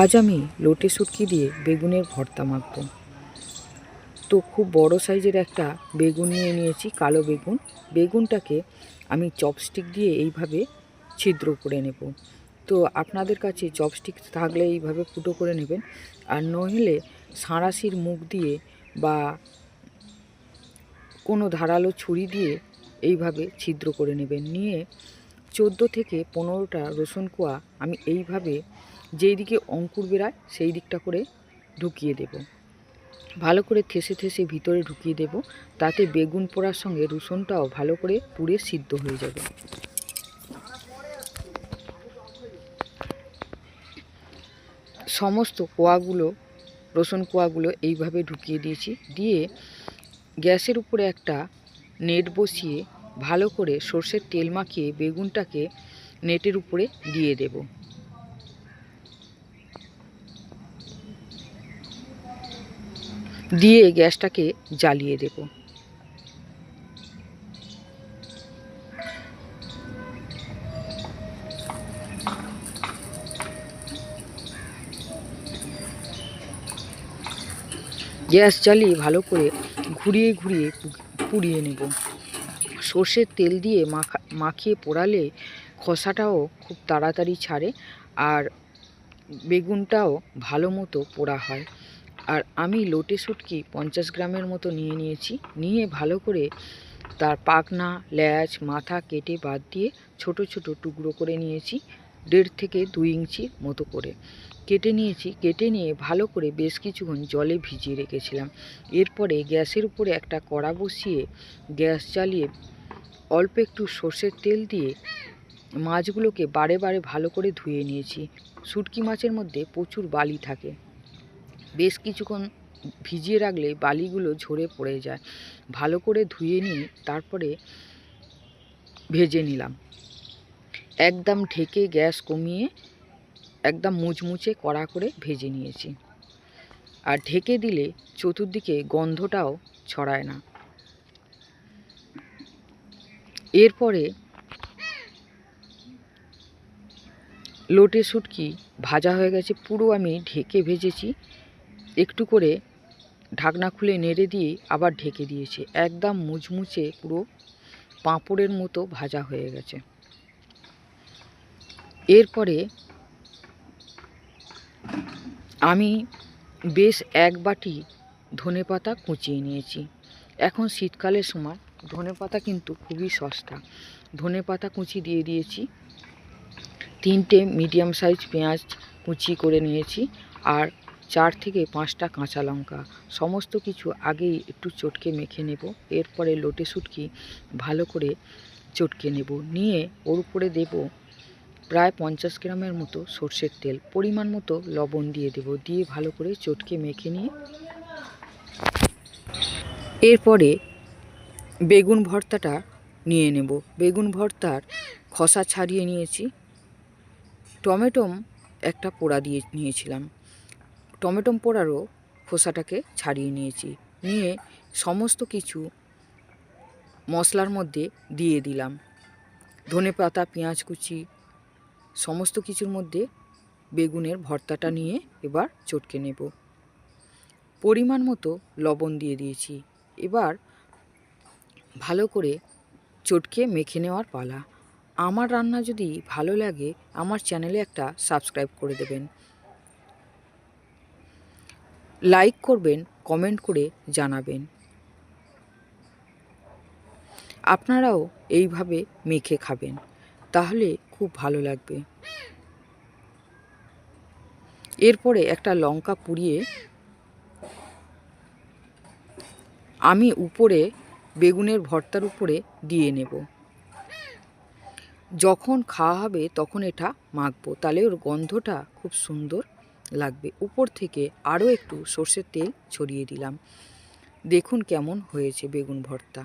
আজ আমি লোটে শুটকি দিয়ে বেগুনের ভর্তা মাখবো। তো খুব বড় সাইজের একটা বেগুন নিয়ে নিয়েছি, কালো বেগুন। বেগুনটাকে আমি চপস্টিক দিয়ে এইভাবে ছিদ্র করে নেব। তো আপনাদের কাছে চপস্টিক থাকলে এইভাবে ফুটো করে নেবেন। আর নইলে সাঁড়াশির মুখ দিয়ে বা কোনো ধারালো ছুরি দিয়ে এইভাবে ছিদ্র করে নেবেন। নিয়ে চোদ্দ থেকে পনেরোটা রসুন কোয়া আমি এইভাবে যেই দিকে অঙ্কুর বেরায়, সেই দিকটা করে ঢুকিয়ে দেব। ভালো করে থেসে থেসে ভিতরে ঢুকিয়ে দেব। তাতে বেগুন পোড়ার সঙ্গে রসুনটাও ভালো করে পুড়ে সিদ্ধ হয়ে যাবে। সমস্ত কোয়াগুলো, রসুন কোয়াগুলো এইভাবে ঢুকিয়ে দিয়েছি। দিয়ে গ্যাসের উপরে একটা নেট বসিয়ে ভালো করে সর্ষের তেল মাখিয়ে বেগুনটাকে নেটের উপরে দিয়ে দেব। দিয়ে গ্যাসটাকে জ্বালিয়ে দেব। গ্যাস জ্বালিয়ে ভালো করে ঘুরিয়ে ঘুরিয়ে পুড়িয়ে নেব। সর্ষের তেল দিয়ে মাখা, মাখিয়ে পোড়ালে খোসাটাও খুব তাড়াতাড়ি ছাড়ে আর বেগুনটাও ভালো মতো পোড়া হয়। আর আমি লোটে শুটকি পঞ্চাশ গ্রামের মতো নিয়ে নিয়েছি। নিয়ে ভালো করে তার পাখনা, ল্যাচ, মাথা কেটে বাদ দিয়ে ছোট ছোট টুকরো করে নিয়েছি, দেড় থেকে দুই ইঞ্চি মতো করে। কেটে নিয়েছি, কেটে নিয়ে ভালো করে বেশ কিছুক্ষণ জলে ভিজিয়ে রেখেছিলাম। এরপরে গ্যাসের উপরে একটা কড়া বসিয়ে গ্যাস জ্বালিয়ে অল্প একটু সর্ষের তেল দিয়ে মাছগুলোকে বারে বারে ভালো করে ধুয়ে নিয়েছি। শুটকি মাছের মধ্যে প্রচুর বালি থাকে। বেশ কিছুক্ষণ ভিজিয়ে রাখলে বালিগুলো ঝরে পড়ে যায়। ভালো করে ধুয়ে নিয়ে তারপরে ভেজে নিলাম। একদম ঢেকে গ্যাস কমিয়ে একদম মুচমুচে কড়া করে ভেজে নিয়েছি। আর ঢেকে দিলে চতুর্দিকে গন্ধটাও ছড়ায় না। এরপরে লোটে শুটকি ভাজা হয়ে গেছে, পুরো আমি ঢেকে ভেজেছি। একটু করে ঢাকনা খুলে নেড়ে দিয়ে আবার ঢেকে দিয়েছি। একদম মুচমুচে পুরো পাঁপড়ের মতো ভাজা হয়ে গেছে। এরপরে আমি বেশ এক বাটি ধনে পাতা কুচিয়ে নিয়েছি। এখন শীতকালের সময়, ধনে পাতা কিন্তু খুবই সস্তা। ধনে পাতা কুচি দিয়ে দিয়েছি। তিনটে মিডিয়াম সাইজ পেঁয়াজ কুচি করে নিয়েছি। আর চার থেকে পাঁচটা কাঁচা লঙ্কা, সমস্ত কিছু আগেই একটু চটকে মেখে নেব। এরপরে লোটে শুটকি ভালো করে চটকে নেব। নিয়ে ওর উপরে দেব প্রায় পঞ্চাশ গ্রামের মতো সর্ষের তেল। পরিমাণ মতো লবণ দিয়ে দেব। দিয়ে ভালো করে চটকে মেখে নিয়ে এরপরে বেগুন ভর্তাটা নিয়ে নেব। বেগুন ভর্তার খসা ছাড়িয়ে নিয়েছি। টমেটোম একটা পোড়া দিয়ে নিয়েছিলাম। টমেটোম পোড়ারও খোসাটাকে ছাড়িয়ে নিয়েছি। নিয়ে সমস্ত কিছু মশলার মধ্যে দিয়ে দিলাম। ধনে পাতা, পেঁয়াজ কুচি, সমস্ত কিছুর মধ্যে বেগুনের ভর্তাটা নিয়ে এবার চটকে নেব। পরিমাণ মতো লবণ দিয়ে দিয়েছি। এবার ভালো করে চটকে মেখে নেওয়ার পালা। আমার রান্না যদি ভালো লাগে, আমার চ্যানেলে একটা সাবস্ক্রাইব করে দেবেন। লাইক করবেন কমেন্ট করে জানাবেন। আপনারাও এইভাবে মেখে খাবেন, তাহলে খুব ভালো লাগবে। এরপরে একটা লঙ্কা পুড়িয়ে আমি উপরে বেগুনের ভর্তার উপরে দিয়ে নেব। যখন খাওয়া হবে তখন এটা মাখবো, তাহলে ওর গন্ধটা খুব সুন্দর লাগবে। উপর থেকে আরও একটু সর্ষের তেল ছড়িয়ে দিলাম। দেখুন কেমন হয়েছে বেগুন ভর্তা।